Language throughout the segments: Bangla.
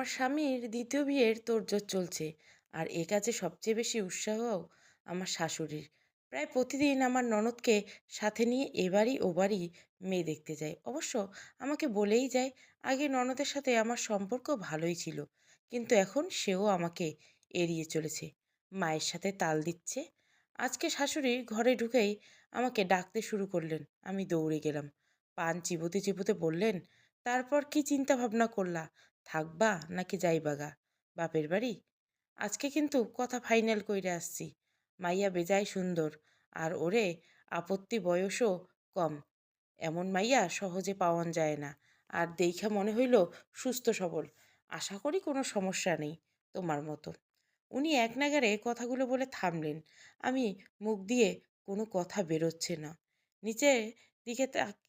আমার স্বামীর দ্বিতীয় বিয়ের তোড়জোড় চলছে। আর এ কাজে সবচেয়ে বেশি উৎসাহ আমার শাশুড়ির। প্রায় প্রতিদিন আমার ননদকে সাথে নিয়ে এবারই ওবারই মেয়ে দেখতে যায় অবশ্য আমাকে বলেই যায়, আগে ননদের সাথে আমার সম্পর্ক ভালোই ছিল। কিন্তু এখন সেও আমাকে এড়িয়ে চলেছে। মায়ের সাথে তাল দিচ্ছে। আজকে শাশুড়ি ঘরে ঢুকেই আমাকে ডাকতে শুরু করলেন। আমি দৌড়ে গেলাম। পান চিবোতে চিবোতে বললেন, তারপর কি চিন্তা ভাবনা করলা? থাকবা নাকি যাইবাগা বাপের বাড়ি? আজকে কিন্তু কথা ফাইনাল কইরে আসছি। মাইয়া বেজায় সুন্দর, আর ওরে আপত্তি বয়সও কম। এমন মাইয়া সহজে পাওয়ান যায় না, আর দেইখা মনে হইল সুস্থ সবল। আশা করি কোনো সমস্যা নেই তোমার মতো। উনি এক নাগারে কথাগুলো বলে থামলেন। আমি মুখ দিয়ে কোনো কথা বেরোচ্ছে না। নিচে দিকে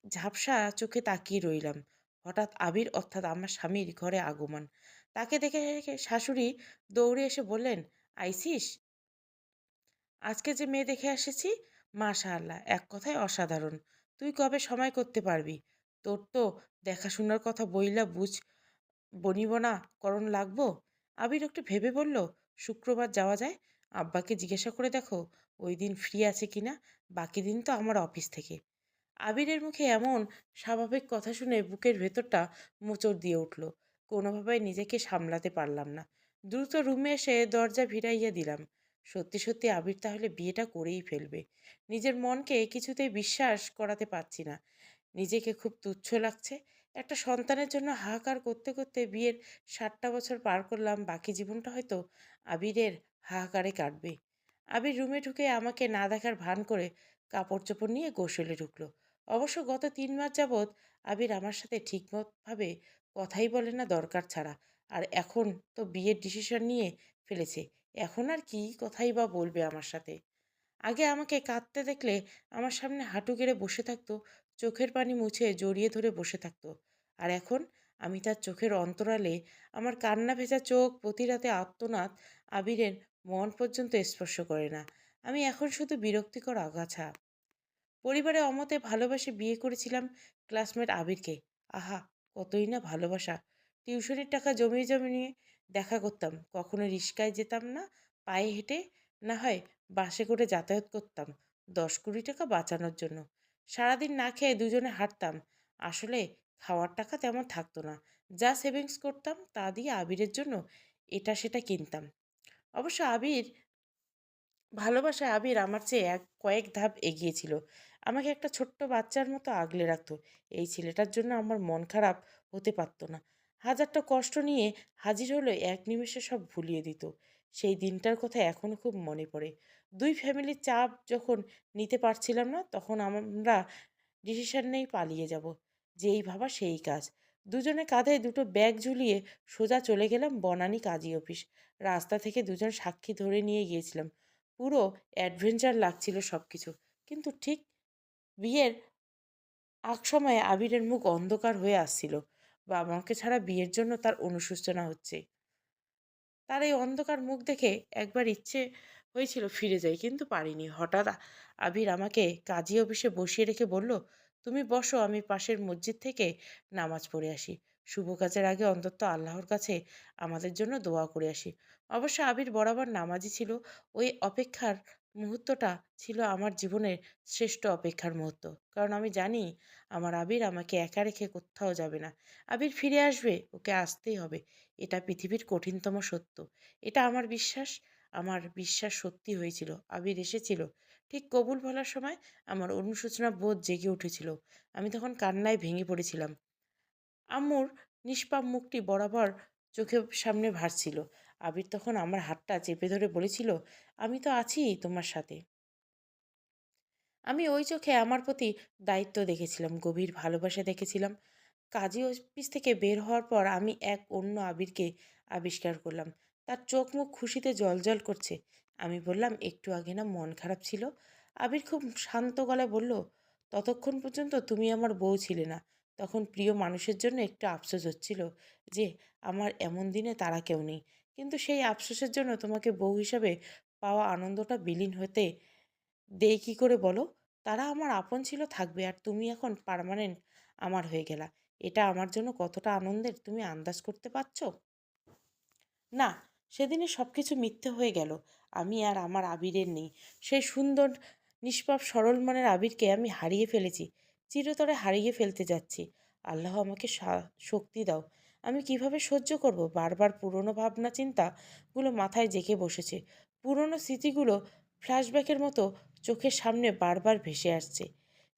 ঝাপসা চোখে তাকিয়ে রইলাম। হঠাৎ আবির অর্থাৎ আমার স্বামীর ঘরে আগমন। তাকে দেখে রেখে শাশুড়ি দৌড়ে এসে বললেন, আইসিস? আজকে যে মেয়ে দেখে এসেছি, মাশাআল্লাহ, এক কথায় অসাধারণ। তুই কবে সময় করতে পারবি? তোর তো দেখাশোনার কথা বইলা বুঝ, বনিব না, করণ লাগবো? আবির একটু ভেবে বলল, শুক্রবার যাওয়া যায়? আব্বাকে জিজ্ঞাসা করে দেখো, ওই দিন ফ্রি আছে কিনা? বাকি দিন তো আমার অফিস থেকে। আবিরের মুখে এমন স্বাভাবিক কথা শুনে বুকের ভেতরটা মোচড় দিয়ে উঠল। কোনোভাবে নিজেকে সামলাতে পারলাম না। দ্রুত রুমে এসে দরজা ভিড়াইয়া দিলাম। সত্যি সত্যি আবির তাহলে বিয়েটা করেই ফেলবে। নিজের মনকে কিছুতেই বিশ্বাস করাতে পারছি না। নিজেকে খুব তুচ্ছ লাগছে। একটা সন্তানের জন্য হাহাকার করতে করতে বিয়ের ষাটটা বছর পার করলাম, বাকি জীবনটা হয়তো আবিরের হাহাকারে কাটবে। আবির রুমে ঢুকে আমাকে না দেখার ভান করে কাপড় চোপড় নিয়ে গোসলে ঢুকলো। অবশ্য গত তিন মাস যাবৎ আবির আমার সাথে ঠিকমতভাবে কথাই বলে না দরকার ছাড়া। আর এখন তো বিয়ের ডিসিশন নিয়ে ফেলেছে। এখন আর কি কথাই বা বলবে আমার সাথে? আগে আমাকে কাঁদতে দেখলে আমার সামনে হাঁটু গেড়ে বসে থাকতো, চোখের পানি মুছে জড়িয়ে ধরে বসে থাকতো। আর এখন আমি তার চোখের অন্তরালে আমার কান্না ভেজা চোখ প্রতি রাতে আত্মনাদ আবিরের মন পর্যন্ত স্পর্শ করে না। আমি এখন শুধু বিরক্তিকর আগাছা। পরিবারে অমতে ভালোবাসে বিয়ে করেছিলাম ক্লাসমেট আবিরকে। আহা, কতই না ভালোবাসা। টিউশনির টাকা জমিয়ে জমিয়ে দেখা করতাম। কখনো রিক্সায় যেতাম না, পায়ে হেঁটে না হয় বাসে করে যাতায়াত করতাম দশ কুড়ি টাকা বাঁচানোর জন্য। সারাদিন না খেয়ে দুজনে হাঁটতাম। আসলে খাওয়ার টাকা তেমন থাকতো না। যা সেভিংস করতাম তা দিয়ে আবিরের জন্য এটা সেটা কিনতাম। অবশ্য আবির, ভালোবাসায় আবির আমার চেয়ে এক, কয়েক ধাপ এগিয়ে ছিল। আমাকে একটা ছোট্ট বাচ্চার মতো আগলে রাখতো। এই ছেলেটার জন্য আমার মন খারাপ হতে পারতো না। হাজারটা কষ্ট নিয়ে হাজির হলে এক নিমেষে সব ভুলিয়ে দিত। সেই দিনটার কথা এখনও খুব মনে পড়ে। দুই ফ্যামিলির চাপ যখন নিতে পারছিলাম না, তখন আমরা ডিসিশন নেই পালিয়ে যাব। যেই ভাবা সেই কাজ। দুজনে কাঁধে দুটো ব্যাগ ঝুলিয়ে সোজা চলে গেলাম বনানী কাজী অফিস। রাস্তা থেকে দুজন সাক্ষী ধরে নিয়ে গিয়েছিলাম। পুরো অ্যাডভেঞ্চার লাগছিল সব কিছু কিন্তু ঠিক বিয়ের আগ সময়ে আবিরের মুখ অন্ধকার হয়ে আসছিল বাবা মাকে ছাড়া বিয়ের জন্য তার অনুশোচনা হচ্ছে। তার এই অন্ধকার মুখ দেখে একবার ইচ্ছে হয়েছিল ফিরে যাই, কিন্তু পারিনি। হঠাৎ আবির আমাকে কাজী অফিসে বসিয়ে রেখে বলল, তুমি বসো, আমি পাশের মসজিদ থেকে নামাজ পড়ে আসি। শুভ কাজের আগে অন্তত আল্লাহর কাছে আমাদের জন্য দোয়া করে আসি। অবশ্য আবির বরাবর নামাজি ছিল। ওই অপেক্ষার মুহূর্তটা ছিল আমার জীবনের শ্রেষ্ঠ অপেক্ষার মুহূর্ত। কারণ আমি জানি আমার আবির আমাকে একা রেখে কোথাও যাবে না। আবির ফিরে আসবে, ওকে আসতেই হবে। এটা পৃথিবীর কঠিনতম সত্য। এটা আমার বিশ্বাস আমার বিশ্বাস সত্যি হয়েছিল। আবির এসেছিল। ঠিক কবুল বলার সময় আমার অনুশোচনা বোধ জেগে উঠেছিল। আমি তখন কান্নায় ভেঙে পড়েছিলাম। আম্মুর নিষ্পাপ মুখটি বরাবর চোখের সামনে ভাসছিল। আবির তখন আমার হাতটা চেপে ধরে বলেছিল, আমি তো আছি তোমার সাথে। আমি ওই চোখে আমার প্রতি দায়িত্ব দেখেছিলাম, গভীর ভালোবাসা দেখেছিলাম। কাজী অফিস থেকে বের হওয়ার পর আমি এক অন্য আবিরকে আবিষ্কার করলাম। তার চোখ মুখ খুশিতে জলজল করছে। আমি বললাম, একটু আগে না মন খারাপ ছিল? আবির খুব শান্ত গলায় বলল, ততক্ষণ পর্যন্ত তুমি আমার বউ ছিলে না। তখন প্রিয় মানুষের জন্য একটু আফসোস হচ্ছিল যে, আমার এমন দিনে তারা কেউ নেই। কিন্তু সেই আফসোসের জন্য তোমাকে বউ হিসাবে পাওয়া আনন্দটা বিলীন হতে দেই কী করে বলো? তারা আমার আপন ছিল, থাকবে। আর তুমি এখন পার্মানেন্ট আমার হয়ে গেলা। এটা আমার জন্য কতটা আনন্দের তুমি আন্দাজ করতে পারছ? না, সেদিনে সব কিছু মিথ্যে হয়ে গেল। আমি আর আমার আবিরের নেই। সেই সুন্দর, নিষ্পাপ, সরল মনের আবিরকে আমি হারিয়ে ফেলেছি। চিরতরে হারিয়ে ফেলতে যাচ্ছি। আল্লাহ আমাকে শক্তি দাও। আমি কীভাবে সহ্য করব? বারবার পুরনো ভাবনা চিন্তাগুলো মাথায় জেঁকে বসেছে। পুরনো স্মৃতিগুলো ফ্ল্যাশব্যাকের মতো চোখের সামনে বারবার ভেসে আসছে।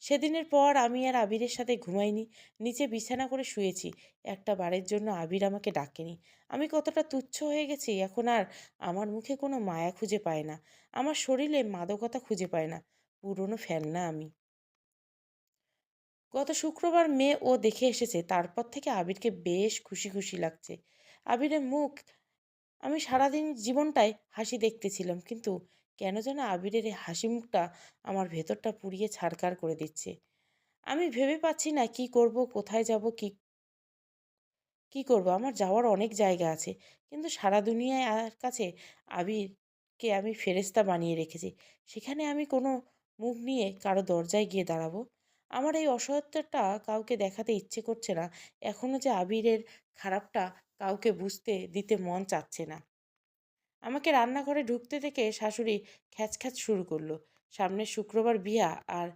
সেদিনের পর আমি আর আবিরের সাথে ঘুমাইনি। নিচে বিছানা করে শুয়েছি। একটা বারের জন্য আবির আমাকে ডাকেনি। আমি কতটা তুচ্ছ হয়ে গেছি, এখন আর আমার মুখে কোনো মায়া খুঁজে পায় না। আমার শরীরে মাদকতা খুঁজে পায় না। পুরনো ফেলনা আমি। গত শুক্রবার মেয়ে ও দেখে এসেছে, তারপর থেকে আবিরকে বেশ খুশি খুশি লাগছে। আবিরের মুখ, আমি সারাদিন জীবনটায় হাসি দেখতেছিলাম, কিন্তু কেন যেন আবিরের এই হাসি মুখটা আমার ভেতরটা পুড়িয়ে ছাড়কার করে দিচ্ছে। আমি ভেবে পাচ্ছি না কি করব, কোথায় যাব, কি কি করব, আমার যাওয়ার অনেক জায়গা আছে, কিন্তু সারা দুনিয়ায় আর কাছে আবিরকে আমি ফেরেস্তা বানিয়ে রেখেছি। সেখানে আমি কোনো মুখ নিয়ে কারও দরজায় গিয়ে দাঁড়াবো? আমার এই অসহায়ত্বটা কাউকে দেখাতে ইচ্ছে করছে না। এখনও যে আবিরের খারাপটা কাউকে বুঝতে দিতে মন চাচ্ছে না। আমাকে রান্নাঘরে ঢুকতে থেকে শাশুড়ি খ্যাচখ্যাচ শুরু করল। সামনের শুক্রবার বিয়া আর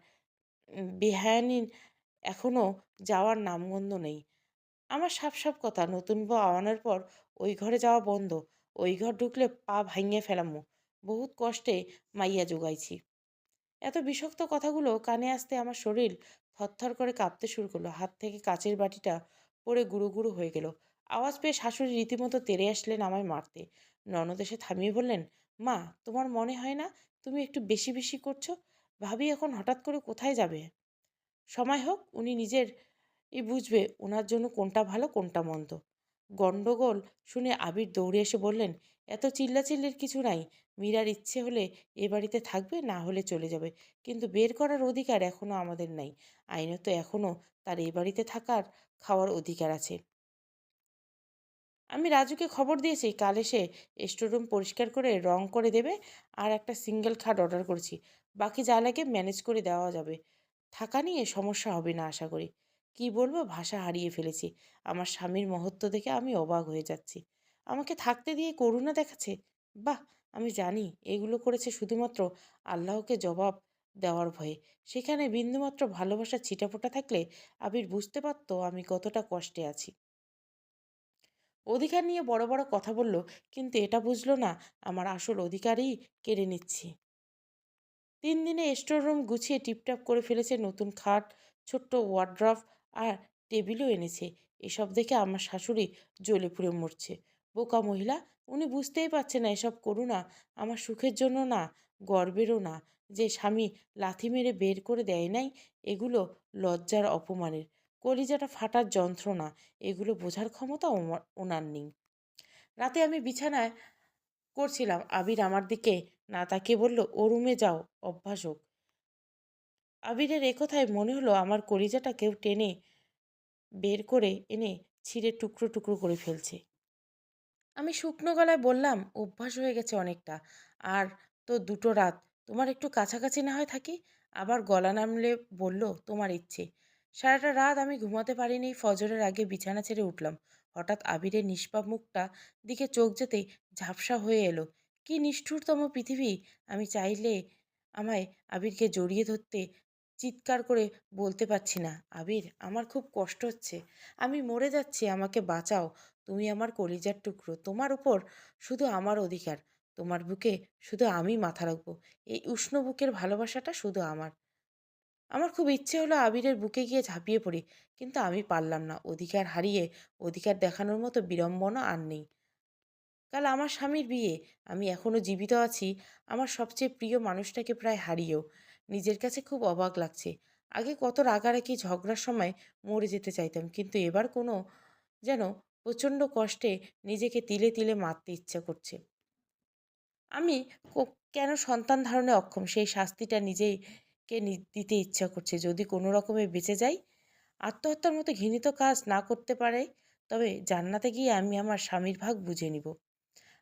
উম, বেহায়ানির এখনও যাওয়ার নামগন্ধ নেই। আমার সাপ সাপ কথা নতুন বউ আওয়ানোর পর ওই ঘরে যাওয়া বন্ধ। ওই ঘর ঢুকলে পা ভাঙিয়ে ফেলামো। বহুত কষ্টে মাইয়া জোগাইছি। এত বিষাক্ত কথাগুলো কানে আসতে আমার শরীর থরথর করে কাঁপতে শুরু করল। হাত থেকে কাচের বাটিটা পড়ে গুঁড়ো গুঁড়ো হয়ে গেল। আওয়াজ পেয়ে শাশুড়ি রীতিমতো তেড়ে আসলেন আমায় মারতে। ননদ এসে থামিয়ে বললেন, মা, তোমার মনে হয় না তুমি একটু বেশি বেশি করছ? ভাবি এখন হঠাৎ করে কোথায় যাবে? সময় হোক, উনি নিজের বুঝবে ওনার জন্য কোনটা ভালো, কোনটা মন্দ। গণ্ডগোল শুনে আবির দৌড়ে এসে বললেন, এত চিল্লাচিল্লির কিছু নাই। মীরার ইচ্ছে হলে এ বাড়িতে থাকবে, না হলে চলে যাবে। কিন্তু বের করার অধিকার এখনও আমাদের নাই। আইনত এখনও তার এ বাড়িতে থাকার খাওয়ার অধিকার আছে। আমি রাজুকে খবর দিয়েছি, কাল এসে স্টোররুম পরিষ্কার করে রং করে দেবে আর একটা সিঙ্গেল খাট অর্ডার করেছি। বাকি যা লাগে ম্যানেজ করে দেওয়া যাবে। থাকা নিয়ে সমস্যা হবে না, আশা করি। কি বলব? ভাষা হারিয়ে ফেলেছি। আমার স্বামীর মহত্ব দেখে আমি অবাক হয়ে যাচ্ছি। আমাকে থাকতে দিয়ে করুণা দেখাচ্ছে? বাহ! আমি জানি এগুলো করেছে শুধুমাত্র আল্লাহকে জবাব দেওয়ার ভয়ে। সেখানে বিন্দুমাত্র ভালোবাসা ছিটাফোটা থাকলে আবির বুঝতে পারতো আমি কতটা কষ্টে আছি। অধিকার নিয়ে বড় বড় কথা বলল, কিন্তু এটা বুঝলো না, আমার আসল অধিকারই কেড়ে নিচ্ছি। তিন দিনে স্টোর রুম গুছিয়ে টিপটাপ করে ফেলেছে নতুন খাট, ছোট্ট ওয়ার্ড্রফ আর টেবিলও এনেছে। এসব দেখে আমার শাশুড়ি জ্বলে পুড়ে মরছে। বোকা মহিলা, উনি বুঝতেই পারছে না এসব করুণা আমার সুখের জন্য না, গর্বেরও না। যে স্বামী লাথি মেরে বের করে দেয় নাই, এগুলো লজ্জার অপমানের। কলিজাটা ফাটার যন্ত্রণা, এগুলো বোঝার ক্ষমতা ওনার নেই। রাতে আমি বিছানায় করছিলাম। আবির আমার দিকে না তাকে বলল, ও রুমে যাও, অভ্যাস হোক। আবিরের একথায় মনে হলো আমার কলিজাটা কেউ টেনে বের করে এনে ছিঁড়ে টুকরো টুকরো করে ফেলছে। আমি শুকনো গলায় বললাম, অভ্যাস হয়ে গেছে অনেকটা। আর তো দুটো রাত, তোমার একটু কাছাকাছি না হয় থাকি? আবার গলা নামলে বলল, তোমার ইচ্ছে। সারাটা রাত আমি ঘুমাতে পারিনি, ফজরের আগে বিছানা ছেড়ে উঠলাম। হঠাৎ আবিরের নিষ্পাপ মুখটা দিকে চোখ যেতেই ঝাপসা হয়ে এলো। কি নিষ্ঠুরতম পৃথিবী। আমি চাইলে আমায় আবিরকে জড়িয়ে ধরতে চিৎকার করে বলতে পারছি না, আবির, আমার খুব কষ্ট হচ্ছে। আমি মরে যাচ্ছি, আমাকে বাঁচাও। তুমি আমার কলিজার টুকরো। তোমার উপর শুধু আমার অধিকার। তোমার বুকে শুধু আমি মাথা রাখব। এই উষ্ণ বুকের ভালোবাসাটা শুধু আমার। আমার খুব ইচ্ছে হলো আবিরের বুকে গিয়ে ঝাঁপিয়ে পড়ি, কিন্তু আমি পারলাম না। অধিকার হারিয়ে অধিকার দেখানোর মতো বিড়ম্বনা আর নেই। কাল আমার স্বামীর বিয়ে। আমি এখনও জীবিত আছি। আমার সবচেয়ে প্রিয় মানুষটাকে প্রায় হারিয়েও। নিজের কাছে খুব অবাক লাগছে। আগে কত রাগারাগি ঝগড়ার সময় মরে যেতে চাইতাম, কিন্তু এবার কোনো যেন প্রচণ্ড কষ্টে নিজেকে তিলে তিলে মারতে ইচ্ছা করছে। আমি কেন সন্তান ধারণে অক্ষম? সেই শাস্তিটা নিজেকে দিতে ইচ্ছা করছে। যদি কোনো রকমে বেঁচে যাই, আত্মহত্যার মতো ঘৃণিত কাজ না করতে পারে, তবে জান্নাতে গিয়ে আমি আমার স্বামীর ভাগ বুঝে নিব।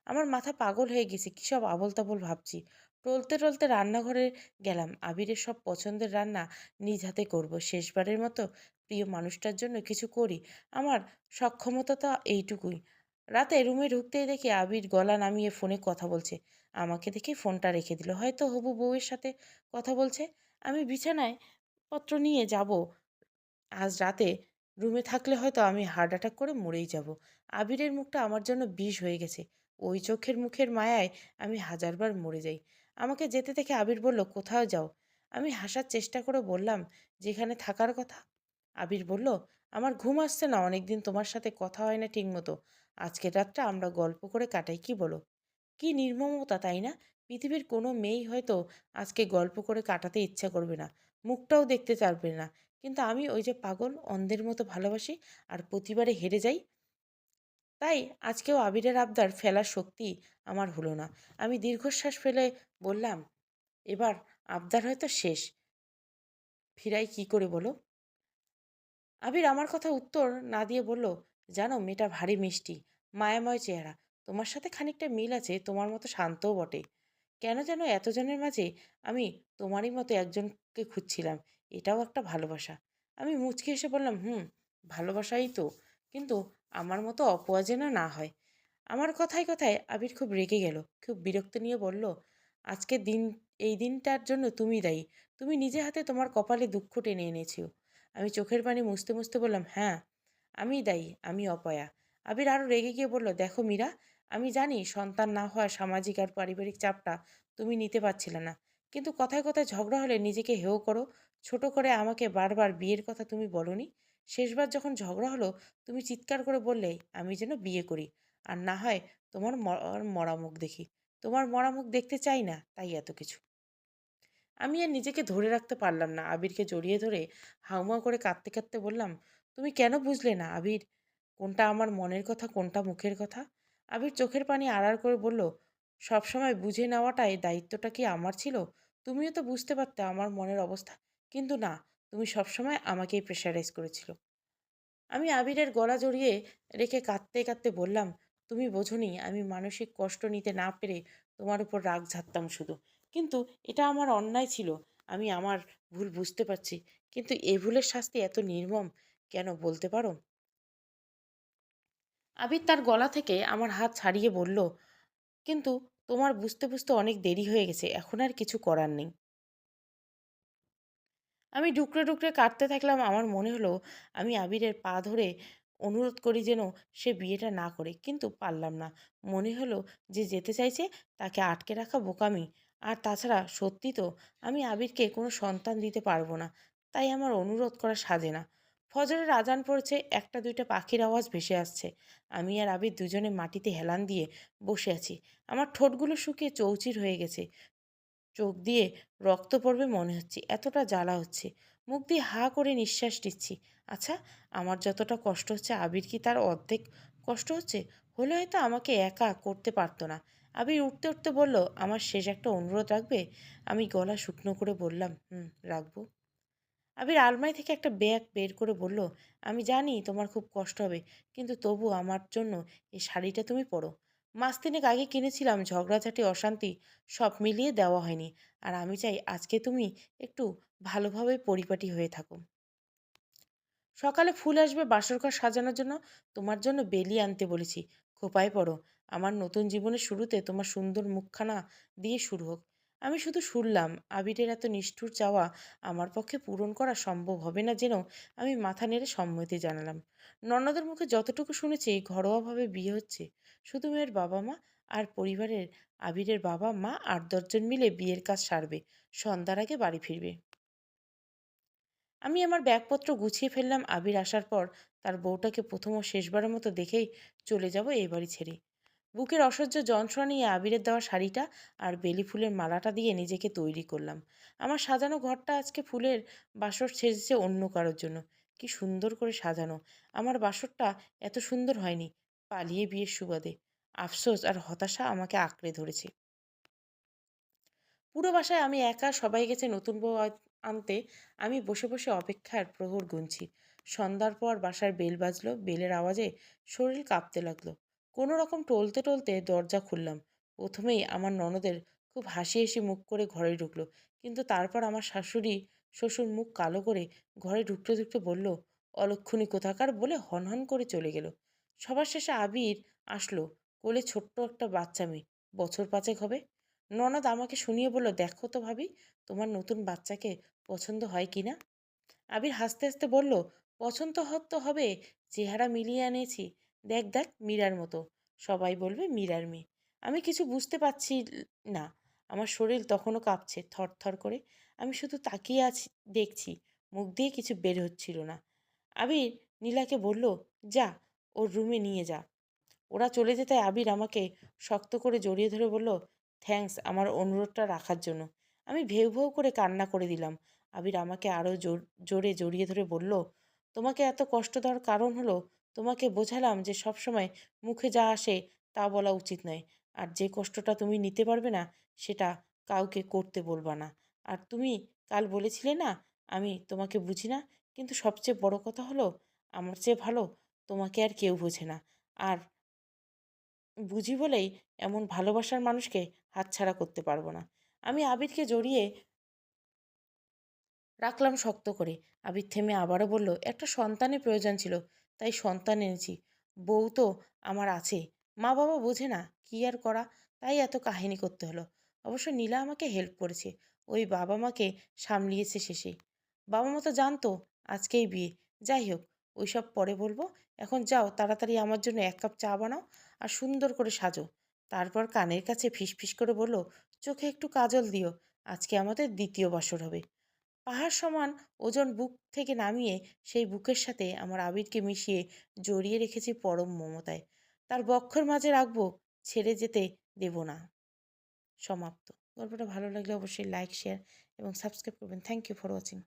আমার মাথা পাগল হয়ে গেছে, কী সব আবল তাবল ভাবছি। টলতে টলতে রান্নাঘরে গেলাম। আবিরের সব পছন্দের রান্না নিজ হাতে করব। শেষবারের মতো প্রিয় মানুষটার জন্য কিছু করি। আমার সক্ষমতা তো এইটুকুই। রাতে রুমে ঢুকতেই দেখি আবির গলা নামিয়ে ফোনে কথা বলছে। আমাকে দেখে ফোনটা রেখে দিল। হয়তো হবু বউয়ের সাথে কথা বলছে। আমি বিছানায় পত্র নিয়ে যাব। আজ রাতে রুমে থাকলে হয়তো আমি হার্ট অ্যাটাক করে মরেই যাব। আবিরের মুখটা আমার জন্য বিষ হয়ে গেছে। ওই চোখের মুখের মায়ায় আমি হাজারবার মরে যাই। আমাকে যেতে দেখে আবির বলল, কোথাও যাও? আমি হাসার চেষ্টা করে বললাম, যেখানে থাকার কথা? আবির বলল, আমার ঘুম আসছে না, অনেকদিন তোমার সাথে কথা হয় না ঠিকমতো। আজকের রাতটা আমরা গল্প করে কাটাই, কি বলো? কি নির্মমতা, তাই না? পৃথিবীর কোনো মেয়েই হয়তো আজকে গল্প করে কাটাতে ইচ্ছা করবে না, মুখটাও দেখতে চাইবে না। কিন্তু আমি ওই যে পাগল, অন্ধের মতো ভালোবাসি, আর প্রতিবারে হেরে যাই তাই আজকেও আবিরের আবদার ফেলার শক্তি আমার হলো না। আমি দীর্ঘশ্বাস ফেলে বললাম, এবার আবদার হয়তো শেষ। ফিরাই কি করে বলো? আবির আমার কথা উত্তর না দিয়ে বলল, জানো, মেয়েটা ভারী মিষ্টি, মায়াময় চেহারা। তোমার সাথে খানিকটা মিল আছে, তোমার মতো শান্তও বটে। কেন যেন এতজনের মাঝে আমি তোমারই মতো একজনকে খুঁজছিলাম, এটাও একটা ভালোবাসা। আমি মুচকি এসে বললাম, হুম, ভালোবাসাই তো। কিন্তু আমার মতো অপয়া যেন না হয়। আমার কথায় কথায় আবির খুব রেগে গেল, খুব বিরক্ত নিয়ে বলল, আজকে দিন, এই দিনটার জন্য তুমি দায়ী। তুমি নিজে হাতে তোমার কপালে দুঃখ টেনে এনেছো। আমি চোখের পানি মুছতে মুছতে বললাম হ্যাঁ আমি দায়ী, আমি অপয়া। আবির আরও রেগে গিয়ে বলল, দেখো মীরা, আমি জানি সন্তান না হওয়া সামাজিক আর পারিবারিক চাপটা তুমি নিতে পারছিলে না। কিন্তু কথায় কথায় ঝগড়া হলে নিজেকে হেও করো। ছোট করে আমাকে বারবার বিয়ের কথা তুমি বলনি। শেষবার যখন ঝগড়া হলো, তুমি চিৎকার করে বললে, আমি যেন বিয়ে করি। আর না হয় তোমার মরা মুখ দেখি। তোমার মরা মুখ দেখতে চাই না, তাই এত কিছু। আমি আর নিজেকে ধরে রাখতে পারলাম না। আবিরকে জড়িয়ে ধরে হাউমাউ করে কাঁদতে কাঁদতে বললাম, তুমি কেন বুঝলে না, আবির? কোনটা আমার মনের কথা, কোনটা মুখের কথা? আবির চোখের পানি আড়ার করে বলল সবসময় বুঝে নেওয়াটাই দায়িত্বটা কি আমার ছিল? তুমিও তো বুঝতে পারতে আমার মনের অবস্থা। কিন্তু না তুমি সবসময় আমাকেই প্রেশারাইজ করেছিল। আমি আবিরের গলা জড়িয়ে রেখে কাঁদতে কাঁদতে বললাম, তুমি বোঝনি, আমি মানসিক কষ্ট নিতে না পেরে তোমার উপর রাগ ঝাড়তাম শুধু। কিন্তু এটা আমার অন্যায় ছিল, আমি আমার ভুল বুঝতে পারছি, কিন্তু এ ভুলের শাস্তি এত নির্মম, কেন বলতে পারো? আবির তার গলা থেকে আমার হাত ছাড়িয়ে বলল, কিন্তু তোমার বুঝতে বুঝতে অনেক দেরি হয়ে গেছে, এখন আর কিছু করার নেই। আমি ডুকরে ডুকরে কাটতে থাকলাম। আমার মনে হলো আমি আবিরের পা ধরে অনুরোধ করি যেন সে বিয়েটা না করে। কিন্তু পারলাম না। মনে হলো যে যেতে চাইছে তাকে আটকে রাখা বোকামি। আর তাছাড়া সত্যি তো আমি আবিরকে কোনো সন্তান দিতে পারব না। তাই আমার অনুরোধ করা সাজে না। ফজরের আজান পড়েছে, একটা, দুইটা পাখির আওয়াজ ভেসে আসছে। আমি আর আবির দুজনে মাটিতে হেলান দিয়ে বসে আছি। আমার ঠোঁটগুলো শুকিয়ে চৌচির হয়ে গেছে। চোখ দিয়ে রক্ত পড়বে মনে হচ্ছে, এতটা জ্বালা হচ্ছে। মুখ দিয়ে হা করে নিঃশ্বাস নিচ্ছি। আচ্ছা আমার যতটা কষ্ট হচ্ছে, আবির কি তার অর্ধেক কষ্ট হচ্ছে? হলে হয়তো আমাকে একা করতে পারতো না। আবির উঠতে উঠতে বলল, আমার শেষ একটা অনুরোধ রাখবে? আমি গলা শুকনো করে বললাম, হুম, রাখব। আবির আলমারি থেকে একটা ব্যাগ বের করে বলল, আমি জানি তোমার খুব কষ্ট হবে, কিন্তু তবু আমার জন্য এই শাড়িটা তুমি পরো। মাস তিনেক আগে কিনেছিলাম, ঝগড়াঝাটি, অশান্তি, সব মিলিয়ে দেওয়া হয়নি। আর আমি চাই আজকে তুমি একটু ভালোভাবে পরিপাটি হয়ে থাকো। সকালে ফুল আসবে বাসরঘর সাজানোর জন্য, তোমার জন্য বেলি আনতে বলেছি। খোপায় পড়ো। আমার নতুন জীবনের শুরুতে তোমার সুন্দর মুখখানা দিয়ে শুরু হোক। আমি শুধু শুনলাম, আবিরের এত নিষ্ঠুর চাওয়া আমার পক্ষে পূরণ করা সম্ভব হবে না যেন আমি মাথা নেড়ে সম্মতি জানালাম। ননদের মুখে যতটুকু শুনেছি, ঘরোয়াভাবে বিয়ে হচ্ছে। শুধু মেয়ের বাবা মা আর পরিবারের আবিরের বাবা মা আট দশজন মিলে বিয়ের কাজ সারবে, সন্ধ্যার আগে বাড়ি ফিরবে। আমি আমার ব্যাগপত্র গুছিয়ে ফেললাম আবির আসার পর, তার বউটাকে প্রথম ও শেষবারের মতো দেখেই চলে যাব এই বাড়ি ছেড়ে। বুকের অসহ্য যন্ত্রণা নিয়ে আবিরের দেওয়া শাড়িটা আর বেলি ফুলের মালাটা দিয়ে নিজেকে তৈরি করলাম। আমার সাজানো ঘরটা আজকে ফুলের বাসর সেজেছে অন্য কারোর জন্য। কি সুন্দর করে সাজানো। আমার বাসরটা এত সুন্দর হয়নি। পালিয়ে বিয়ের সুবাদে। আফসোস আর হতাশা আমাকে আঁকড়ে ধরেছে। পুরো বাসায় আমি একা, সবাই গেছে নতুন বউ আনতে। আমি বসে বসে অপেক্ষার প্রহর গুনছি। সন্ধ্যার পর বাসার বেল বাজলো। বেলের আওয়াজে শরীর কাঁপতে লাগল। কোনো রকম টলতে টলতে দরজা খুললাম। প্রথমেই আমার ননদের খুব হাসি হাসি মুখ করে ঘরে ঢুকলো। কিন্তু তারপর আমার শাশুড়ি শ্বশুর মুখ কালো করে ঘরে ঢুকতে ঢুকতে বলল, অলক্ষণী কোথাকার? বলে হনহন করে চলে গেল। সবার শেষে আবির আসলো, কোলে ছোট্ট একটা বাচ্চা মেয়ে। বছর পাঁচেক হবে। ননদ আমাকে শুনিয়ে বলল, দেখো তো ভাবি, তোমার নতুন বাচ্চাকে পছন্দ হয় কি না? আবির হাসতে হাসতে বলল, পছন্দ হত তো হবে, চেহারা মিলিয়ে আনিয়েছি দেখ দেখ, মীরার মতো। সবাই বলবে, মীরার মেয়ে। আমি কিছু বুঝতে পারছি না। আমার শরীর তখনও কাঁপছে থরথর করে। আমি শুধু তাকিয়ে আছি, দেখছি। মুখ দিয়ে কিছু বের হচ্ছিল না। আবির নীলাকে বলল, যা, ওর রুমে নিয়ে যা। ওরা চলে যেতে আবির আমাকে শক্ত করে জড়িয়ে ধরে বলল, থ্যাঙ্কস আমার অনুরোধটা রাখার জন্য। আমি ভেউ ভেউ করে কান্না করে দিলাম। আবির আমাকে আরও জোর, জোরে জড়িয়ে ধরে বলল, তোমাকে এত কষ্ট দেওয়ার কারণ হলো তোমাকে বোঝালাম যে সবসময় মুখে যা আসে তা বলা উচিত নয়। আর যে কষ্টটা তুমি নিতে পারবে না, সেটা কাউকে করতে বলবা না। আর তুমি কাল বলেছিলে না, আমি তোমাকে বুঝি না, কিন্তু সবচেয়ে বড় কথা হলো, আমার চেয়ে ভালো তোমাকে আর কেউ বোঝে না। আর বুঝি বলেই এমন ভালোবাসার মানুষকে হাতছাড়া করতে পারব না। আমি আবিরকে জড়িয়ে রাখলাম শক্ত করে। আবির থেমে আবারও বলল, একটা সন্তানের প্রয়োজন ছিল। তাই সন্তান এনেছি। বউ তো আমার আছে। মা বাবা বোঝে না কি আর করা, তাই এত কাহিনী করতে হলো। অবশ্য নীলা আমাকে হেল্প করেছে। ওই বাবা মাকে সামলিয়েছে শেষে। বাবা মা তো জানতো আজকেই বিয়ে। যাই হোক, ওইসব পরে বলব। এখন যাও, তাড়াতাড়ি আমার জন্য এক কাপ চা বানাও আর সুন্দর করে সাজো। তারপর কানের কাছে ফিসফিস করে বলল, চোখে একটু কাজল দিও। আজকে আমাদের দ্বিতীয় বছর হবে। পাহাড় সমান ওজন বুক থেকে নামিয়ে সেই বুকের সাথে আমার আবিরকে মিশিয়ে জড়িয়ে রেখেছি পরম মমতায়। তার বক্ষর মাঝে রাখব, ছেড়ে যেতে দেব না। সমাপ্ত। গল্পটা ভালো লাগলে অবশ্যই লাইক শেয়ার এবং সাবস্ক্রাইব করবেন। Thank you for watching